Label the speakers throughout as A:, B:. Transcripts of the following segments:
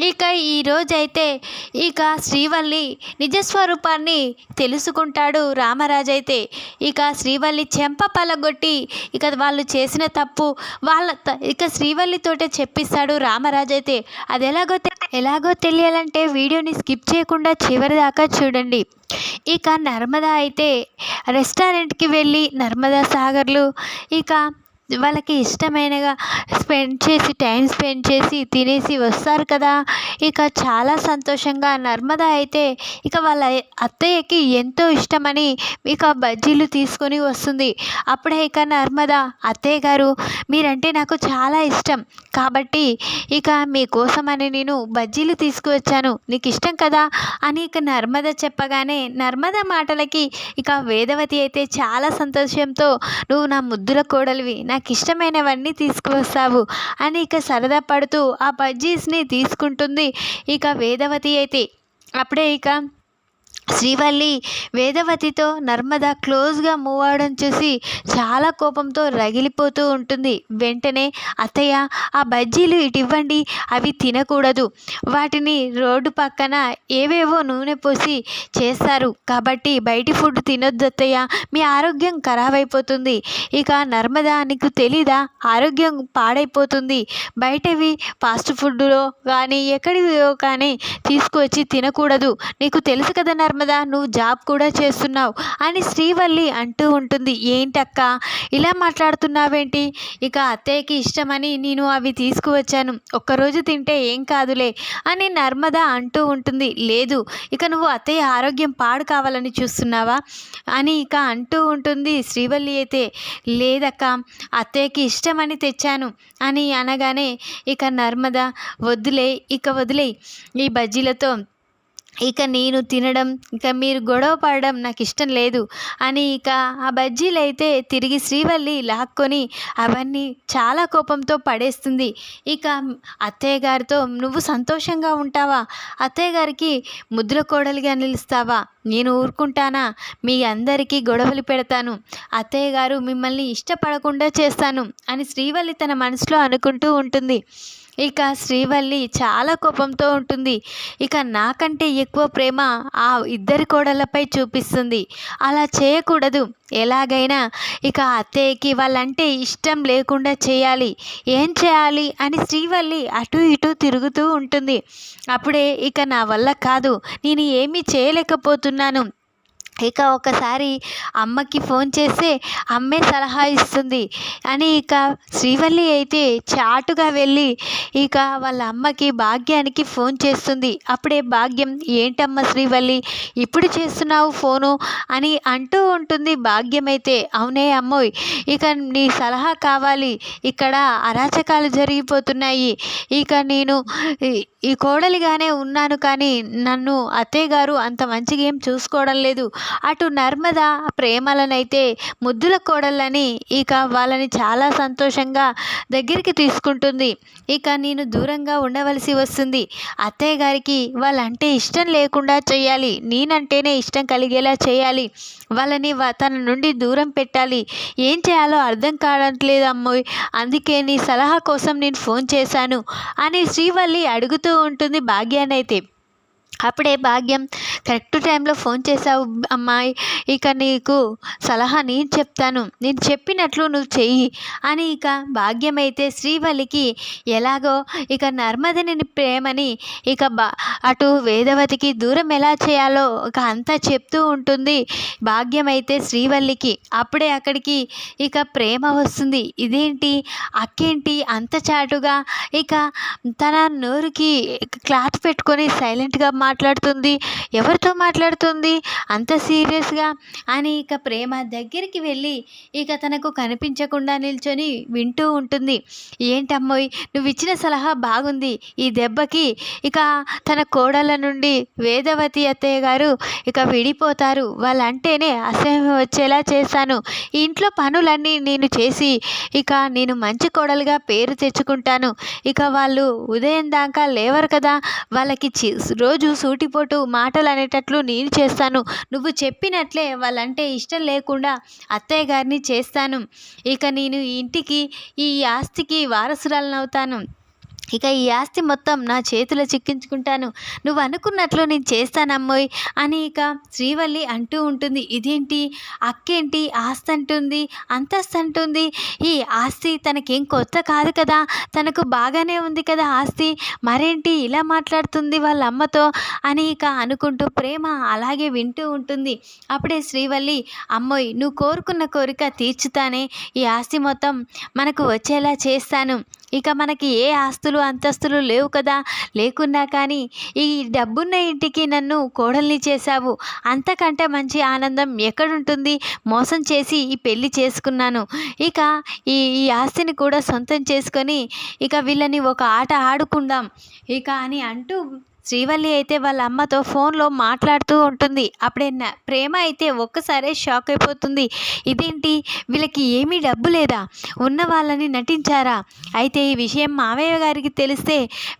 A: ఇక ఈరోజైతే ఇక శ్రీవల్లి నిజస్వరూపాన్ని తెలుసుకుంటాడు రామరాజు అయితే ఇక శ్రీవల్లి చెంప పలగొట్టి ఇక వాళ్ళు చేసిన తప్పు వాళ్ళ త- ఇక శ్రీవల్లితోటే చెప్పిస్తాడు రామరాజు అయితే అది ఎలాగో తె- ఎలాగో తెలియాలంటే వీడియోని స్కిప్ చేయకుండా చివరి దాకా చూడండి. ఇక నర్మదా అయితే రెస్టారెంట్కి వెళ్ళి నర్మదా సాగర్లు ఇక వాళ్ళకి ఇష్టమైనగా స్పెండ్ చేసి టైం స్పెండ్ చేసి తినేసి వస్తారు కదా. ఇక చాలా సంతోషంగా నర్మద అయితే ఇక వాళ్ళ అత్తయ్యకి ఎంతో ఇష్టమని ఇక బజ్జీలు తీసుకొని వస్తుంది. అప్పుడే ఇక నర్మద అత్తయ్య గారు మీరంటే నాకు చాలా ఇష్టం. కాబట్టి ఇక మీకోసమని నేను బజ్జీలు తీసుకువచ్చాను. నీకు ఇష్టం కదా? అని ఇక నర్మద చెప్పగానే నర్మద మాటలకి ఇక వేదవతి అయితే చాలా సంతోషంతో నువ్వు నా ముద్దుల కోడలివి. నా నాకు ఇష్టమైనవన్నీ తీసుకువస్తావు అని ఇక సరదా పడుతూ ఆ బజ్జీస్ని తీసుకుంటుంది. ఇక వేదవతి అయితే అప్పుడే ఇక శ్రీవల్లి వేదవతితో నర్మద క్లోజ్గా మూవ్ అవడం చూసి చాలా కోపంతో రగిలిపోతూ ఉంటుంది. వెంటనే అత్తయ్య ఆ బజ్జీలు ఇటు ఇవ్వండి అవి తినకూడదు. వాటిని రోడ్డు పక్కన ఏవేవో నూనె పోసి చేస్తారు. కాబట్టి బయటి ఫుడ్ తినొద్దు అత్తయ్య. మీ ఆరోగ్యం ఖరాబ్ అయిపోతుంది ఇక నర్మద నీకు తెలీదా? ఆరోగ్యం పాడైపోతుంది. బయటవి ఫాస్ట్ ఫుడ్లో కానీ ఎక్కడివో కానీ తీసుకువచ్చి తినకూడదు. నీకు తెలుసు కదా నర్మదా నువ్వు జాబ్ కూడా చేస్తున్నావు అని శ్రీవల్లి అంటూ ఉంటుంది. ఏంటక్క? ఇలా మాట్లాడుతున్నావేంటి? ఇక అత్తయ్యకి ఇష్టమని నేను అవి తీసుకువచ్చాను. ఒక్కరోజు తింటే ఏం కాదులే అని నర్మద అంటూ ఉంటుంది. లేదు ఇక నువ్వు అత్తయ్య ఆరోగ్యం పాడు కావాలని చూస్తున్నావా అని ఇక అంటూ ఉంటుంది శ్రీవల్లి అయితే. లేదక్క అత్తయ్యకి ఇష్టమని తెచ్చాను అని అనగానే ఇక నర్మద వద్దులే ఇక వదిలే ఈ బజ్జీలతో ఇక నేను తినడం ఇక మీరు గొడవ పడడం నాకు ఇష్టం లేదు. అని ఇక ఆ బజ్జీలు అయితే తిరిగి శ్రీవల్లి లాక్కొని అవన్నీ చాలా కోపంతో పడేస్తుంది. ఇక అత్తయ్య గారితో నువ్వు సంతోషంగా ఉంటావా? అత్తయ్య గారికి ముద్ర కోడలిగా నిలుస్తావా? నేను ఊరుకుంటానా? మీ అందరికీ గొడవలు పెడతాను. అత్తయ్య గారు మిమ్మల్ని ఇష్టపడకుండా చేస్తాను అని శ్రీవల్లి తన మనసులో అనుకుంటూ ఉంటుంది. ఇక శ్రీవల్లి చాలా కోపంతో ఉంటుంది. ఇక నాకంటే ఎక్కువ ప్రేమ ఆ ఇద్దరి కోడలపై చూపిస్తుంది. అలా చేయకూడదు. ఎలాగైనా ఇక అత్తయ్యకి వాళ్ళంటే ఇష్టం లేకుండా చేయాలి. ఏం చేయాలి అని శ్రీవల్లి అటు ఇటు తిరుగుతూ ఉంటుంది. అప్పుడే ఇక నా వల్ల కాదు. నేను ఏమీ చేయలేకపోతున్నాను. ఇక ఒకసారి అమ్మకి ఫోన్ చేస్తే అమ్మే సలహా ఇస్తుంది. అని ఇక శ్రీవల్లి అయితే చాటుగా వెళ్ళి ఇక వాళ్ళ అమ్మకి భాగ్యానికి ఫోన్ చేస్తుంది. అప్పుడే భాగ్యం ఏంటమ్మ శ్రీవల్లి? ఇప్పుడు చేస్తున్నావు ఫోను? అని అంటూ ఉంటుంది భాగ్యం అయితే. అవునే అమ్మోయ్ ఇక నీ సలహా కావాలి. ఇక్కడ అరాచకాలు జరిగిపోతున్నాయి. ఇక నేను ఈ- కోడలిగానే ఉన్నాను కానీ నన్ను అత్తయ్య గారు అంత మంచిగా ఏం చూసుకోవడం లేదు. అటు నర్మద ప్రేమలనైతే ముద్దుల కోడళ్ళని ఇక వాళ్ళని చాలా సంతోషంగా దగ్గరికి తీసుకుంటుంది. ఇక నేను దూరంగా ఉండవలసి వస్తుంది. అత్తయ్య గారికి వాళ్ళంటే ఇష్టం లేకుండా చేయాలి. నేనంటేనే ఇష్టం కలిగేలా చేయాలి. వాళ్ళని తన నుండి దూరం పెట్టాలి. ఏం చేయాలో అర్థం కావట్లేదు అమ్మోయ్ అందుకే నీ సలహా కోసం నేను ఫోన్ చేశాను అని శ్రీవల్లి అడుగుతూ ఉంటుంది భాగ్యానైతే. అప్పుడే భాగ్యం. కరెక్ట్ టైంలో ఫోన్ చేసావు అమ్మాయి. ఇక నీకు సలహా నేను చెప్తాను. నేను చెప్పినట్లు నువ్వు చెయ్యి అని ఇక భాగ్యం అయితే శ్రీవల్లికి ఎలాగో ఇక నర్మదని ప్రేమని ఇక బా అటు వేదవతికి దూరం ఎలా చేయాలో ఇక అంతా చెప్తూ ఉంటుంది భాగ్యం అయితే శ్రీవల్లికి. అప్పుడే అక్కడికి ఇక ప్రేమ వస్తుంది. ఇదేంటి? అక్కేంటి? అంత చాటుగా ఇక తన నోరుకి క్లాత్ పెట్టుకొని సైలెంట్గా మాట్లాడుతుంది? ఎవరితో మాట్లాడుతుంది? అంత సీరియస్గా? అని ఇక ప్రేమ దగ్గరికి వెళ్ళి ఇక తనకు కనిపించకుండా నిల్చొని వింటూ ఉంటుంది. ఏంటమ్మోయ్ నువ్వు ఇచ్చిన సలహా బాగుంది. ఈ దెబ్బకి ఇక తన కోడల నుండి వేదవతి అత్తయ్య గారు ఇక విడిపోతారు. వాళ్ళంటేనే అసహ్యం వచ్చేలా చేశాను ఇంట్లో పనులన్నీ నేను చేసి ఇక నేను మంచి కోడలుగా పేరు తెచ్చుకుంటాను. ఇక వాళ్ళు ఉదయం దాకా లేవరు కదా? వాళ్ళకి చి- రోజు సూటిపోటు మాటలు అనేటట్లు నేను చేస్తాను. నువ్వు చెప్పినట్లే వాళ్ళంటే ఇష్టం లేకుండా అత్తయ్య గారిని చేస్తాను. ఇక నేను ఈ ఇంటికి ఈ ఆస్తికి వారసురాలనవుతాను. ఇక ఈ ఆస్తి మొత్తం నా చేతిలో చిక్కించుకుంటాను. నువ్వు అనుకున్నట్లు నేను చేస్తానమ్మోయ్ అని ఇక శ్రీవల్లి అంటూ ఉంటుంది. ఇదేంటి? అక్కేంటి? ఆస్తి అంటుంది అంతస్తు అంటుంది ఈ ఆస్తి తనకేం కొత్త కాదు కదా. తనకు బాగానే ఉంది కదా ఆస్తి. మరేంటి ఇలా మాట్లాడుతుంది వాళ్ళ అమ్మతో అని ఇక అనుకుంటూ ప్రేమ అలాగే వింటూ ఉంటుంది. అప్పుడే శ్రీవల్లి అమ్మోయ్ నువ్వు కోరుకున్న కోరిక తీర్చుతానే. ఈ ఆస్తి మొత్తం మనకు వచ్చేలా చేస్తాను. ఇక మనకి ఏ ఆస్తులు అంతస్తులు లేవు కదా. లేకున్నా కానీ ఈ డబ్బున్న ఇంటికి నన్ను కోడల్ని చేశావు. అంతకంటే మంచి ఆనందం ఎక్కడుంటుంది? మోసం చేసి ఈ పెళ్ళి చేసుకున్నాను. ఇక ఈ ఈ ఆస్తిని కూడా సొంతం చేసుకొని ఇక వీళ్ళని ఒక ఆట ఆడుకుందాం. ఇక అని అంటూ శ్రీవల్లి అయితే వాళ్ళ అమ్మతో ఫోన్లో మాట్లాడుతూ ఉంటుంది. అప్పుడే ప్రేమ అయితే ఒక్కసారే షాక్ అయిపోతుంది. ఇదేంటి? వీళ్ళకి ఏమీ డబ్బు లేదా? ఉన్న వాళ్ళని నటించారా? అయితే ఈ విషయం మావయ్య గారికి తెలిస్తే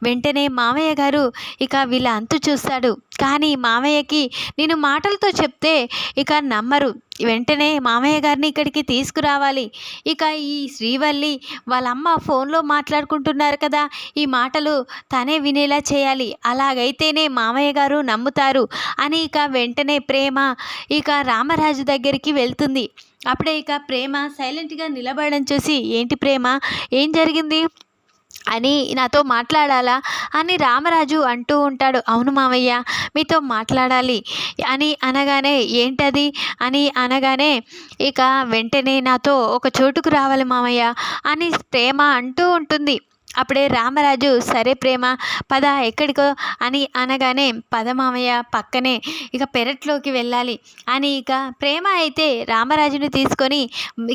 A: వెంటనే మావయ్య గారు ఇక వీళ్ళ అంతు చూస్తాడు. కానీ మావయ్యకి నేను మాటలతో చెప్తే ఇక నమ్మరు. వెంటనే మామయ్య గారిని ఇక్కడికి తీసుకురావాలి. ఇక ఈ శ్రీవల్లి వాళ్ళ అమ్మ ఫోన్లో మాట్లాడుకుంటున్నారు కదా ఈ మాటలు తనే వినేలా చేయాలి. అలాగైతేనే మామయ్య గారు నమ్ముతారు అని ఇక వెంటనే ప్రేమ ఇక రామరాజు దగ్గరికి వెళ్తుంది. అప్పుడే ఇక ప్రేమ సైలెంట్గా నిలబడడం చూసి ఏంటి ప్రేమ? ఏం జరిగింది? అని నాతో మాట్లాడాలా? అని రామరాజు అంటూ ఉంటాడు. అవును మావయ్య మీతో మాట్లాడాలి. అని అనగానే ఏంటది? అని అనగానే ఇక వెంటనే నాతో ఒక చోటుకు రావాలి మావయ్య అని ప్రేమ అంటూ ఉంటుంది. అప్పుడే రామరాజు సరే ప్రేమ పద ఎక్కడికో అని అనగానే పద మామయ్య పక్కనే ఇక పెరట్లోకి వెళ్ళాలి. అని ఇక ప్రేమ అయితే రామరాజుని తీసుకొని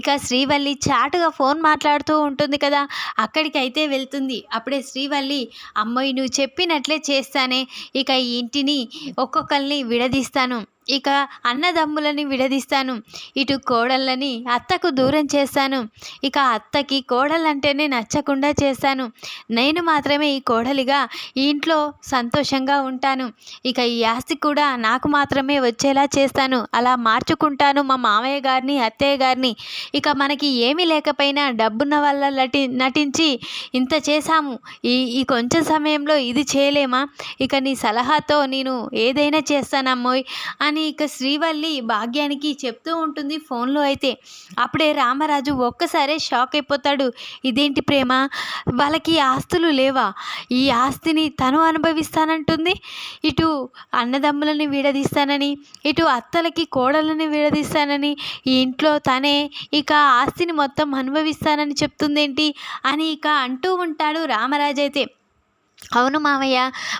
A: ఇక శ్రీవల్లి చాటుగా ఫోన్ మాట్లాడుతూ ఉంటుంది కదా అక్కడికి అయితే వెళ్తుంది. అప్పుడే శ్రీవల్లి అమ్మాయి నువ్వు చెప్పినట్లే చేస్తానే ఇక ఈ ఇంటిని ఒక్కొక్కరిని విడదీస్తాను. ఇక అన్నదమ్ములని విడదీస్తాను. ఇటు కోడళ్ళని అత్తకు దూరం చేస్తాను. ఇక అత్తకి కోడలంటేనే నచ్చకుండా చేస్తాను. నేను మాత్రమే ఈ కోడలిగా ఈ ఇంట్లో సంతోషంగా ఉంటాను. ఇక ఈ ఆస్తి కూడా నాకు మాత్రమే వచ్చేలా చేస్తాను. అలా మార్చుకుంటాను మా మామయ్య గారిని అత్తయ్య గారిని. ఇక మనకి ఏమీ లేకపోయినా డబ్బున్న వల్ల నటి నటించి ఇంత చేశాము. ఈ ఈ కొంచెం సమయంలో ఇది చేయలేమా? ఇక నీ సలహాతో నేను ఏదైనా చేస్తానమ్మోయ్ అని ఇక శ్రీవల్లి భాగ్యానికి చెప్తూ ఉంటుంది ఫోన్లో అయితే. అప్పుడే రామరాజు ఒక్కసారే షాక్ అయిపోతాడు. ఇదేంటి ప్రేమ? వాళ్ళకి ఆస్తులు లేవా? ఈ ఆస్తిని తను అనుభవిస్తానంటుంది. ఇటు అన్నదమ్ములని విడదీస్తానని ఇటు అత్తలకి కోడలని విడదీస్తానని ఈ ఇంట్లో తనే ఇక ఆస్తిని మొత్తం అనుభవిస్తానని చెప్తుందేంటి? అని ఇక అంటూ ఉంటాడు రామరాజు అయితే అవును మామయ్య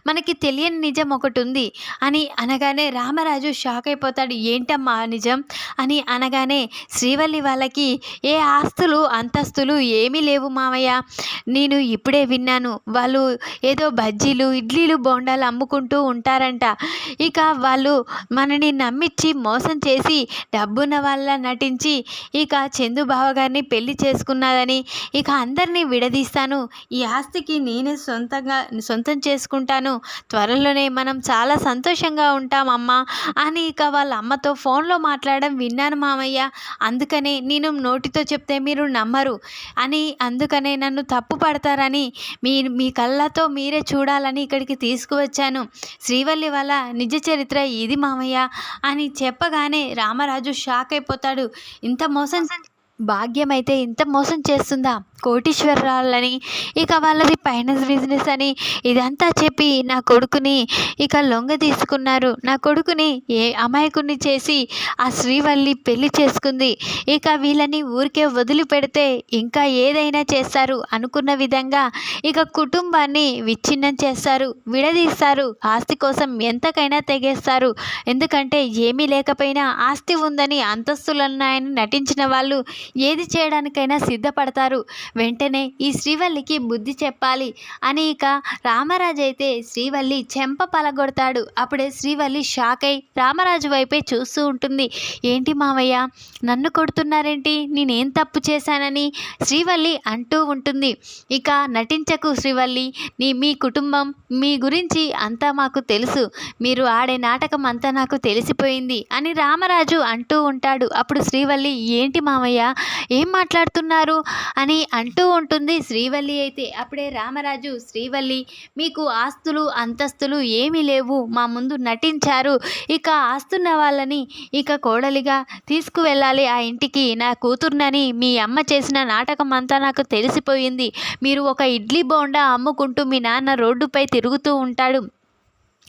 A: మనకి తెలియని నిజం ఒకటి ఉంది అని అనగానే రామరాజు షాక్ అయిపోతాడు. ఏంటమ్మా నిజం? అని అనగానే శ్రీవల్లి వాళ్ళకి ఏ ఆస్తులు అంతస్తులు ఏమీ లేవు మామయ్య నేను ఇప్పుడే విన్నాను. వాళ్ళు ఏదో బజ్జీలు ఇడ్లీలు బోండాలు అమ్ముకుంటూ ఉంటారంట. ఇక వాళ్ళు మనని నమ్మించి మోసం చేసి డబ్బున్న వాళ్ళ నటించి ఇక చందు బావ గారిని పెళ్ళి చేసుకున్నారని ఇక అందరినీ విడదీస్తాను. ఈ ఆస్తికి నేనే సొంతంగా సొంతం చేసుకుంటాను. త్వరలోనే మనం చాలా సంతోషంగా ఉంటాం అమ్మ అని ఇక వాళ్ళ అమ్మతో ఫోన్లో మాట్లాడడం విన్నాను మామయ్య. అందుకనే నేను నోటితో చెప్తే మీరు నమ్మరు అని అందుకనే నన్ను తప్పు పడతారని మీ మీ కళ్ళతో మీరే చూడాలని ఇక్కడికి తీసుకువచ్చాను. శ్రీవల్లి వాళ్ళ నిజ చరిత్ర ఇది మామయ్య అని చెప్పగానే రామరాజు షాక్ అయిపోతాడు. ఇంత మోసం భాగ్యం అయితే ఇంత మోసం చేస్తుందా? కోటీశ్వరాలని ఇక వాళ్ళది ఫైనాన్స్ బిజినెస్ అని ఇదంతా చెప్పి నా కొడుకుని ఇక లొంగ తీసుకున్నారు. నా కొడుకుని ఏ అమాయకుని చేసి ఆ శ్రీవల్లి పెళ్ళి చేసుకుంది. ఇక వీళ్ళని ఊరికే వదిలిపెడితే ఇంకా ఏదైనా చేస్తారు అనుకున్న విధంగా ఇక కుటుంబాన్ని విచ్ఛిన్నం చేస్తారు. విడదీస్తారు. ఆస్తి కోసం ఎంతకైనా తెగేస్తారు. ఎందుకంటే ఏమీ లేకపోయినా ఆస్తి ఉందని అంతస్తులున్నాయని నటించిన వాళ్ళు ఏది చేయడానికైనా సిద్ధపడతారు. వెంటనే ఈ శ్రీవల్లికి బుద్ధి చెప్పాలి. అని ఇక రామరాజు అయితే శ్రీవల్లి చెంప పలగొడతాడు. అప్పుడే శ్రీవల్లి షాక్ అయి రామరాజు వైపే చూస్తూ ఉంటుంది. ఏంటి మావయ్య నన్ను కొడుతున్నారేంటి? నేనేం తప్పు చేశానని? శ్రీవల్లి అంటూ ఉంటుంది. ఇక నటించకు శ్రీవల్లి నీ మీ కుటుంబం మీ గురించి అంతా మాకు తెలుసు. మీరు ఆడే నాటకం అంతా నాకు తెలిసిపోయింది అని రామరాజు అంటూ ఉంటాడు. అప్పుడు శ్రీవల్లి ఏంటి మామయ్య ఏం మాట్లాడుతున్నారు? అని అంటూ ఉంటుంది శ్రీవల్లి అయితే. అప్పుడే రామరాజు శ్రీవల్లి మీకు ఆస్తులు అంతస్తులు ఏమీ లేవు. మా ముందు నటించారు. ఇక ఆస్తున్న వాళ్ళని ఇక కోడలిగా తీసుకువెళ్ళాలి ఆ ఇంటికి. నా కూతుర్నని మీ అమ్మ చేసిన నాటకం అంతా నాకు తెలిసిపోయింది. మీరు ఒక ఇడ్లీ బోండా అమ్ముకుంటూ మీ నాన్న రోడ్డుపై తిరుగుతూ ఉంటాడు.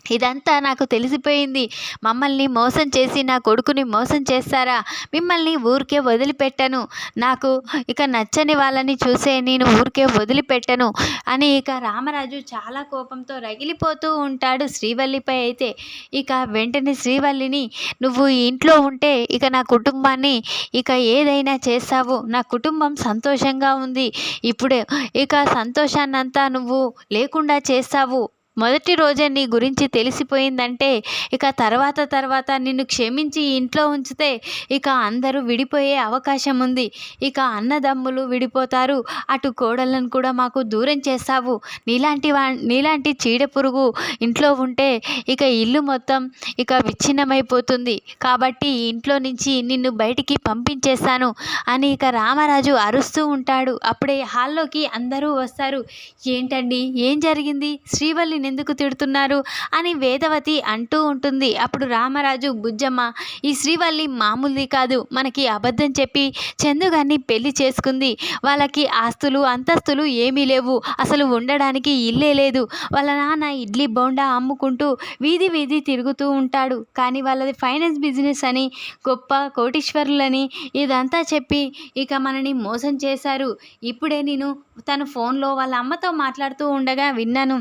A: ఇదంతా నాకు తెలిసిపోయింది. మమ్మల్ని మోసం చేసి నా కొడుకుని మోసం చేస్తారా? మిమ్మల్ని ఊరికే వదిలిపెట్టను. నాకు ఇక నచ్చని వాళ్ళని చూసే నేను ఊరికే వదిలిపెట్టను అని ఇక రామరాజు చాలా కోపంతో రగిలిపోతూ ఉంటాడు శ్రీవల్లిపై అయితే. ఇక వెంటనే శ్రీవల్లిని నువ్వు ఇంట్లో ఉంటే ఇక నా కుటుంబాన్ని ఇక ఏదైనా చేస్తావు. నా కుటుంబం సంతోషంగా ఉంది. ఇప్పుడే ఇక సంతోషాన్నంతా నువ్వు లేకుండా చేస్తావు. మొదటి రోజే నీ గురించి తెలిసిపోయిందంటే ఇక తర్వాత తర్వాత నిన్ను క్షమించి ఇంట్లో ఉంచితే ఇక అందరూ విడిపోయే అవకాశం ఉంది. ఇక అన్నదమ్ములు విడిపోతారు. అటు కోడళ్ళను కూడా మాకు దూరం చేస్తావు. నీలాంటి వా నీలాంటి చీడ పురుగు ఇంట్లో ఉంటే ఇక ఇల్లు మొత్తం ఇక విచ్ఛిన్నమైపోతుంది. కాబట్టి ఇంట్లో నుంచి నిన్ను బయటికి పంపించేస్తాను అని ఇక రామరాజు అరుస్తూ ఉంటాడు. అప్పుడే హాల్లోకి అందరూ వస్తారు. ఏంటండి? ఏం జరిగింది? శ్రీవల్లి ఎందుకు తిడుతున్నారు అని వేదవతి అంటూ ఉంటుంది. అప్పుడు రామరాజు బుజ్జమ్మ ఈ శ్రీవల్లి మామూలుది కాదు. మనకి అబద్ధం చెప్పి చందుగాన్ని పెళ్ళి చేసుకుంది. వాళ్ళకి ఆస్తులు అంతస్తులు ఏమీ లేవు. అసలు ఉండడానికి ఇల్లే లేదు. వాళ్ళ నాన్న ఇడ్లీ బోండా అమ్ముకుంటూ వీధి వీధి తిరుగుతూ ఉంటాడు. కానీ వాళ్ళది ఫైనాన్స్ బిజినెస్ అని గొప్ప కోటీశ్వరులని ఇదంతా చెప్పి ఇక మనని మోసం చేశారు. ఇప్పుడే నేను తన ఫోన్లో వాళ్ళ అమ్మతో మాట్లాడుతూ ఉండగా విన్నాను.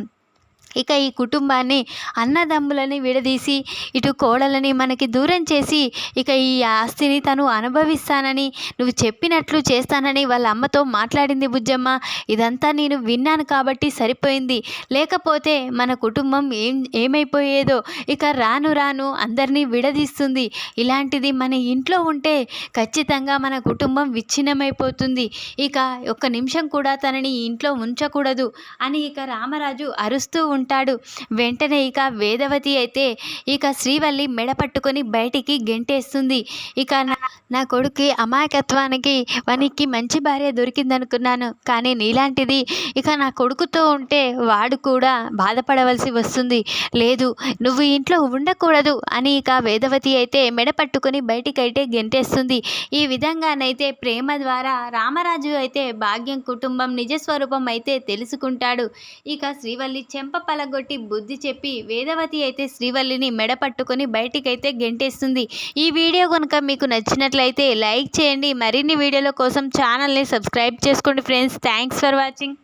A: ఇక ఈ కుటుంబాన్ని అన్నదమ్ములని విడదీసి ఇటు కోడలని మనకి దూరం చేసి ఇక ఈ ఆస్తిని తను అనుభవిస్తానని నువ్వు చెప్పినట్లు చేస్తానని వాళ్ళ అమ్మతో మాట్లాడింది బుజ్జమ్మ. ఇదంతా నేను విన్నాను కాబట్టి సరిపోయింది. లేకపోతే మన కుటుంబం ఏం ఏమైపోయేదో ఇక రాను రాను అందరినీ విడదీస్తుంది. ఇలాంటిది మన ఇంట్లో ఉంటే ఖచ్చితంగా మన కుటుంబం విచ్ఛిన్నమైపోతుంది. ఇక ఒక్క నిమిషం కూడా తనని ఇంట్లో ఉంచకూడదు అని ఇక రామరాజు అరుస్తూ ఉంటాడు. వెంటనే ఇక వేదవతి అయితే ఇక శ్రీవల్లి మెడ పట్టుకొని బయటికి గెంటేస్తుంది. ఇక నా నా కొడుకు అమాయకత్వానికి వానికి మంచి భార్య దొరికిందనుకున్నాను. కానీ నీలాంటిది ఇక నా కొడుకుతో ఉంటే వాడు కూడా బాధపడవలసి వస్తుంది. లేదు నువ్వు ఇంట్లో ఉండకూడదు అని ఇక వేదవతి అయితే మెడ పట్టుకొని బయటికైతే గెంటేస్తుంది. ఈ విధంగానైతే ప్రేమ ద్వారా రామరాజు అయితే భాగ్యం కుటుంబం నిజస్వరూపం అయితే తెలుసుకుంటాడు. ఇక శ్రీవల్లి చెంప పలగొట్టి బుద్ధి చెప్పి వేదవతి అయితే శ్రీవల్లిని మెడ పట్టుకొని బయటికైతే గెంటేస్తుంది. ఈ వీడియో కనుక మీకు నచ్చినట్లయితే లైక్ చేయండి. మరిన్ని వీడియోల కోసం ఛానల్ని సబ్స్క్రైబ్ చేసుకోండి ఫ్రెండ్స్. Thanks for watching.